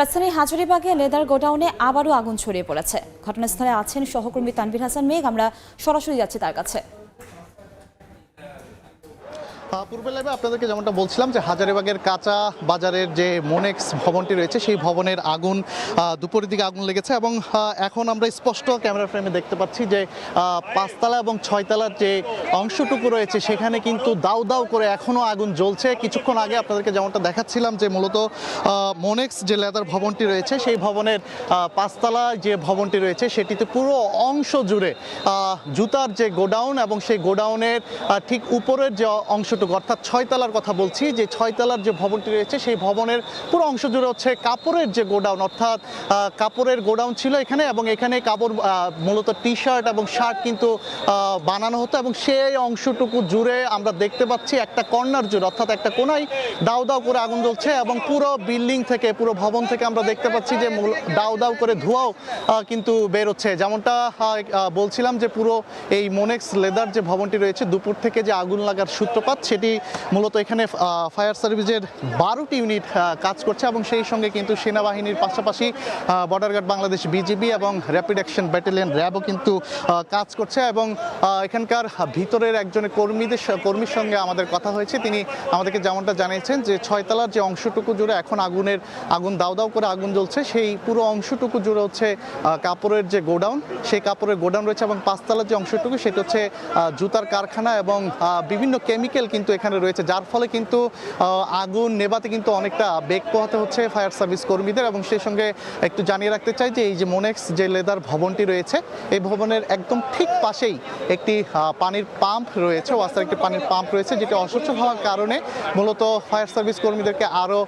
রাজধানীর হাজারিবাগে লেদার গোডাউনে আবারও আগুন ছড়িয়ে পড়েছে। ঘটনাস্থলে আছেন সহকর্মী তানভীর হাসান মেঘ, আমরা সরাসরি যাচ্ছি তার কাছে। পূর্বে লাইভে আপনাদেরকে যেমনটা বলছিলাম যে হাজারিবাগের কাঁচা বাজারের যে মোনেক্স ভবনটি রয়েছে, সেই ভবনের আগুন দুপুরের দিকে আগুন লেগেছে এবং এখন আমরা স্পষ্ট ক্যামেরা ফ্রেমে দেখতে পাচ্ছি যে পাঁচতলা এবং ছয়তলার যে অংশটুকু রয়েছে, সেখানে কিন্তু দাউ দাউ করে এখনও আগুন জ্বলছে। কিছুক্ষণ আগে আপনাদেরকে যেমনটা দেখাচ্ছিলাম যে মূলত মোনেক্স যে লেদার ভবনটি রয়েছে, সেই ভবনের পাঁচতলা যে ভবনটি রয়েছে, সেটিতে পুরো অংশ জুড়ে জুতার যে গোডাউন এবং সেই গোডাউনের ঠিক উপরের যে অংশটুকু অর্থাৎ ছয়তলার কথা বলছি, যে ছয়তলার যে ভবনটি রয়েছে, সেই ভবনের পুরো অংশ জুড়ে হচ্ছে কাপড়ের যে গোডাউন, অর্থাৎ কাপড়ের গোডাউন ছিল এখানে এবং এখানে কাপড় মূলত টি শার্ট এবং শার্ট কিন্তু বানানো হতো এবং সেই অংশটুকু জুড়ে আমরা দেখতে পাচ্ছি একটা কর্নার জুড়ে, অর্থাৎ একটা কোনায় দাউ দাউ করে আগুন জ্বলছে এবং পুরো বিল্ডিং থেকে, পুরো ভবন থেকে আমরা দেখতে পাচ্ছি যে দাউ দাউ করে ধোঁয়াও কিন্তু বের হচ্ছে। যেমনটা বলছিলাম যে পুরো এই মোনেক্স লেদার যে ভবনটি রয়েছে, দুপুর থেকে যে আগুন লাগার সূত্রপাত, সেটি মূলত এখানে ফায়ার সার্ভিসের বারোটি ইউনিট কাজ করছে এবং সেই সঙ্গে কিন্তু সেনাবাহিনীর পাশাপাশি বর্ডার গার্ড বাংলাদেশ বিজিবি এবং র্যাপিড অ্যাকশন ব্যাটালিয়ন র্যাবও কিন্তু কাজ করছে এবং এখানকার ভিতরের একজন কর্মীদের কর্মীর সঙ্গে আমাদের কথা হয়েছে। তিনি আমাদেরকে যেমনটা জানিয়েছেন যে ছয়তলার যে অংশটুকু জুড়ে এখন আগুনের, আগুন দাউ দাউ করে আগুন জ্বলছে, সেই পুরো অংশটুকু জুড়ে হচ্ছে কাপড়ের যে গোডাউন, সেই কাপড়ের গোডাউন রয়েছে এবং পাঁচতলার যে অংশটুকু, সেটা হচ্ছে জুতার কারখানা এবং বিভিন্ন কেমিক্যাল কিন্তু এখানে রয়েছে, যার ফলে কিন্তু আগুন নেভাতে কিন্তু অনেকটা বেগ পোহাতে হচ্ছে ফায়ার সার্ভিস কর্মীদের এবং সেই সঙ্গে একটু জানিয়ে রাখতে চাই যে এই যে মোনেক্স যে লেদার ভবনটি রয়েছে, এই ভবনের একদম ঠিক পাশেই একটি পানির পাম্প রয়েছে, ওয়াসার একটি পানির পাম্প রয়েছে, যেটি অস্বচ্ছ হওয়ার কারণে মূলত ফায়ার সার্ভিস কর্মীদেরকে আরও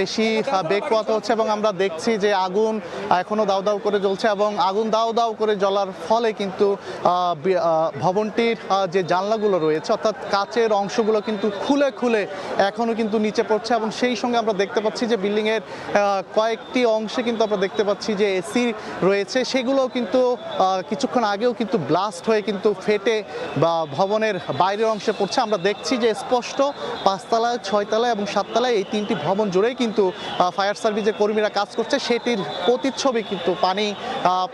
বেশি বেগ পোহাতে হচ্ছে এবং আমরা দেখছি যে আগুন এখনও দাউ দাউ করে জ্বলছে এবং আগুন দাউ দাউ করে জ্বলার ফলে কিন্তু ভবনটির যে জানলাগুলো রয়েছে, অর্থাৎ কাচের অংশগুলো কিন্তু খুলে খুলে এখনও কিন্তু নিচে পড়ছে এবং সেই সঙ্গে আমরা দেখতে পাচ্ছি যে বিল্ডিংয়ের কয়েকটি অংশে কিন্তু আমরা দেখতে পাচ্ছি যে এসি রয়েছে। সেগুলো কিন্তু কিছুক্ষণ আগেও কিন্তু ব্লাস্ট হয়ে কিন্তু ফেটে বা ভবনের বাইরের অংশে পড়ছে। আমরা দেখছি যে স্পষ্ট পাঁচতলায়, ছয়তলায় এবং সাততলায় এই তিনটি ভবন জুড়েই কিন্তু ফায়ার সার্ভিসের কর্মীরা কাজ করছে। সেটির প্রতিচ্ছবি কিন্তু পানি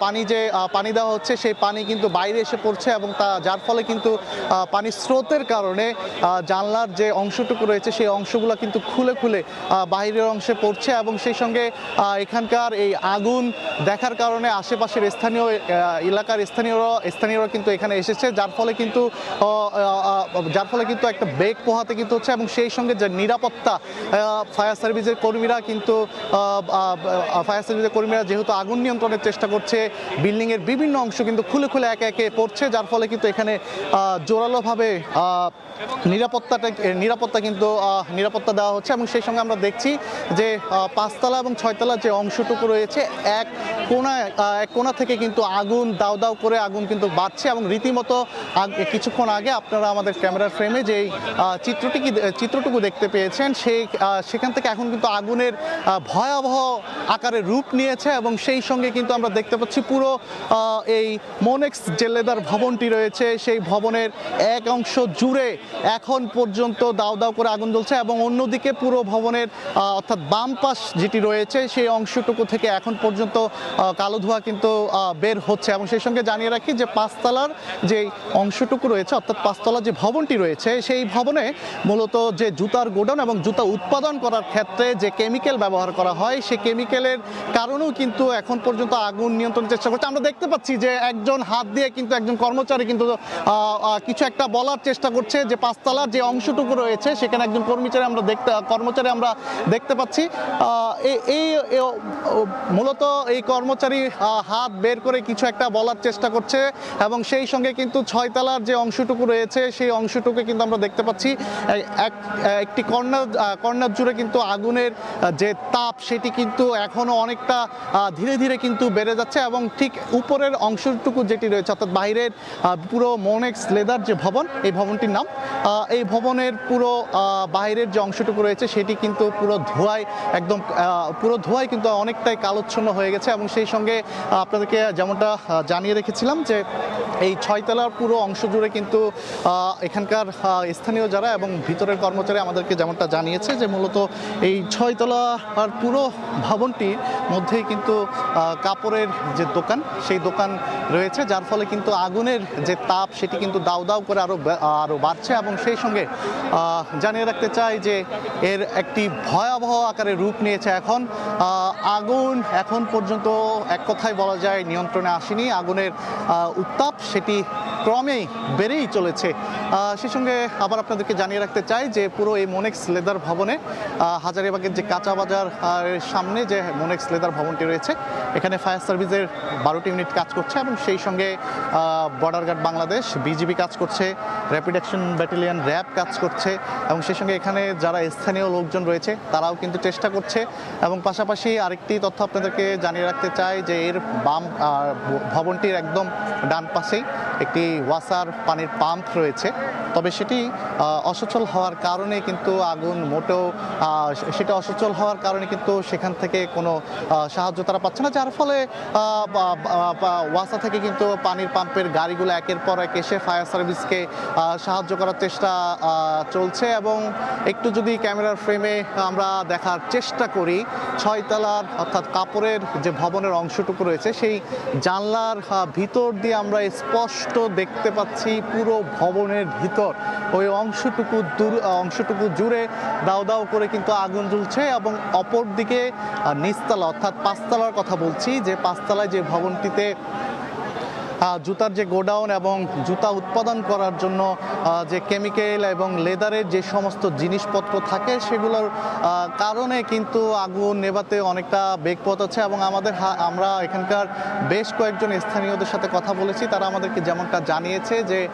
পানি যে পানি দেওয়া হচ্ছে, সেই পানি কিন্তু বাইরে এসে পড়ছে এবং তা, যার ফলে কিন্তু পানির স্রোতের কারণে জানলার যে অংশটুকু রয়েছে সেই অংশগুলো কিন্তু খুলে খুলে বাইরের অংশে পড়ছে এবং সেই সঙ্গে এখানকার এই আগুন দেখার কারণে আশেপাশের স্থানীয় এলাকার স্থানীয়রা স্থানীয়রা কিন্তু এখানে এসেছে যার ফলে কিন্তু যার ফলে কিন্তু একটা বেগ পোহাতে কিন্তু হচ্ছে এবং সেই সঙ্গে যে নিরাপত্তা ফায়ার সার্ভিসের কর্মীরা কিন্তু ফায়ার সার্ভিসের কর্মীরা যেহেতু আগুন নিয়ন্ত্রণের চেষ্টা করছে বিল্ডিংয়ের বিভিন্ন অংশ কিন্তু খুলে খুলে একে একে পড়ছে যার ফলে কিন্তু এখানে জোরালোভাবে আহ, নিরাপত্তাটা নিরাপত্তা কিন্তু নিরাপত্তা দেওয়া হচ্ছে এবং সেই সঙ্গে আমরা দেখছি যে পাঁচতলা এবং ছয়তলা যে অংশটুকু রয়েছে, এক কোনা এক কোণা থেকে কিন্তু আগুন দাউ দাউ করে আগুন কিন্তু বাড়ছে এবং রীতিমতো কিছুক্ষণ আগে আপনারা আমাদের ক্যামেরার ফ্রেমে যেই চিত্রটি চিত্রটুকু দেখতে পেয়েছেন, সেই সেখান থেকে এখন কিন্তু আগুনের ভয়াবহ আকারে রূপ নিয়েছে এবং সেই সঙ্গে কিন্তু আমরা দেখতে পাচ্ছি পুরো এই মোনেক্স যে লেদার ভবনটি রয়েছে। সেই ভবনের এক অংশ জুড়ে এখন পর্যন্ত দাউ দাউ করে আগুন জ্বলছে এবং অন্যদিকে পুরো ভবনের অর্থাৎ বাম পাশ যেটি রয়েছে, সেই অংশটুকু থেকে এখন পর্যন্ত কালো ধোঁয়া কিন্তু বের হচ্ছে। এবং সেই সঙ্গে জানিয়ে রাখি যে পাঁচতলার যে অংশটুকু রয়েছে, অর্থাৎ পাঁচতলার যে ভবনটি রয়েছে, সেই ভবনে মূলত যে জুতার গোডাউন এবং জুতা উৎপাদন করার ক্ষেত্রে যে কেমিক্যাল ব্যবহার করা হয় সেই কেমিক্যালের কারণেও কিন্তু এখন পর্যন্ত আগুন নিয়ন্ত্রণের চেষ্টা করছে। আমরা দেখতে পাচ্ছি যে একজন হাত দিয়ে কিন্তু একজন কর্মচারী কিন্তু কিছু একটা বলার চেষ্টা করছে যে পাঁচতলার যে অংশটুকু রয়েছে, সেখানে একজন কর্মচারী আমরা দেখতে, কর্মচারী আমরা দেখতে পাচ্ছি। এই- মূলত এই কর্মচারী হাত বের করে কিছু একটা বলার চেষ্টা করছে এবং সেই সঙ্গে কিন্তু ছয়তলার যে অংশটুকু রয়েছে, সেই অংশটুকু কিন্তু আমরা দেখতে পাচ্ছি। এক, একটি কর্নার কর্নার জুড়ে কিন্তু আগুনের যে তাপ, সেটি কিন্তু এখনও অনেকটা ধীরে ধীরে কিন্তু বেড়ে যাচ্ছে এবং ঠিক উপরের অংশটুকু যেটি রয়েছে, অর্থাৎ বাইরের পুরো মোনেক্স লেদার যে ভবন, এই ভবনটির নাম এই ভবনের পুরো বাইরের যে অংশটুকু রয়েছে সেটি কিন্তু পুরো ধোয়ায় একদম পুরো ধোয়ায় কিন্তু অনেকটাই কালোচ্ছন্ন হয়ে গেছে এবং সেই সঙ্গে আপনাদেরকে যেমনটা জানিয়ে রেখেছিলাম যে এই ছয়তলার পুরো অংশ জুড়ে কিন্তু এখানকার স্থানীয় যারা এবং ভিতরের কর্মচারী আমাদেরকে যেমনটা জানিয়েছে যে মূলত এই ছয়তলার পুরো ভবনটির মধ্যেই কিন্তু কাপড়ের যে দোকান, সেই দোকান রয়েছে, যার ফলে কিন্তু আগুনের যে তাপ সেটি কিন্তু দাউ দাউ করে আরও আরও বাড়ছে এবং সেই সঙ্গে জানিয়ে রাখতে চাই যে এর একটি ভয়াবহ আকারে রূপ নিয়েছে এখন। আগুন এখন পর্যন্ত এক কথায় বলা যায় নিয়ন্ত্রণে আসেনি। আগুনের উত্তাপ সেটি ক্রমেই বেড়েই চলেছে। সে সঙ্গে আবার আপনাদেরকে জানিয়ে রাখতে চাই যে পুরো এই মোনেক্স লেদার ভবনে হাজারিবাগের যে কাঁচা বাজার সামনে যে মোনেক্স লেদার ভবনটি রয়েছে, এখানে ফায়ার সার্ভিসের বারোটি ইউনিট কাজ করছে এবং সেই সঙ্গে বর্ডার গার্ড বাংলাদেশ, বিজিবি কাজ করছে র্যাপিড অ্যাকশন ব্যাটালিয়ন র্যাব কাজ করছে, এবং সেই সঙ্গে এখানে যারা স্থানীয় লোকজন রয়েছে, তারাও কিন্তু চেষ্টা করছে, এবং পাশাপাশি আরেকটি তথ্য আপনাদেরকে জানিয়ে রাখতে চাই যে এর বাম ভবনটির একদম ডান পাশেই একটি ওয়াসার পানির পাম্প রয়েছে। তবে সেটি অসচল হওয়ার কারণে কিন্তু আগুন মোটেও সেটা অসচল হওয়ার কারণে কিন্তু সেখান থেকে কোনো সাহায্য তারা পাচ্ছে না, যার ফলে ওয়াসা থেকে কিন্তু পানির পাম্পের গাড়িগুলো একের পর এক এসে ফায়ার সার্ভিসকে সাহায্য করার চেষ্টা চলছে এবং একটু যদি ক্যামেরার ফ্রেমে আমরা দেখার চেষ্টা করি, ছয়তলার অর্থাৎ কাপড়ের যে ভবনের অংশটুকু রয়েছে, সেই জানলার ভিতর দিয়ে আমরা স্পষ্ট দেখতে পাচ্ছি পুরো ভবনের ভিতর। ওই অংশটুকু দূর অংশটুকু জুড়ে দাও দাও করে কিন্তু আগুন জ্বলছে এবং অপর দিকে নিচতলা অর্থাৎ পাঁচতলার কথা বলছি, যে পাঁচতলায় যে ভবনটিতে জুতার যে গোডাউন এবং জুতা উৎপাদন করার জন্য যে কেমিক্যাল এবং লেদারের যে সমস্ত জিনিসপত্র থাকে সেগুলোর কারণে কিন্তু আগুন নেভাতে অনেকটা বেগ পথ এবং আমাদের আমরা এখানকার বেশ কয়েকজন স্থানীয়দের সাথে কথা বলেছি। তারা আমাদেরকে যেমনটা জানিয়েছে যে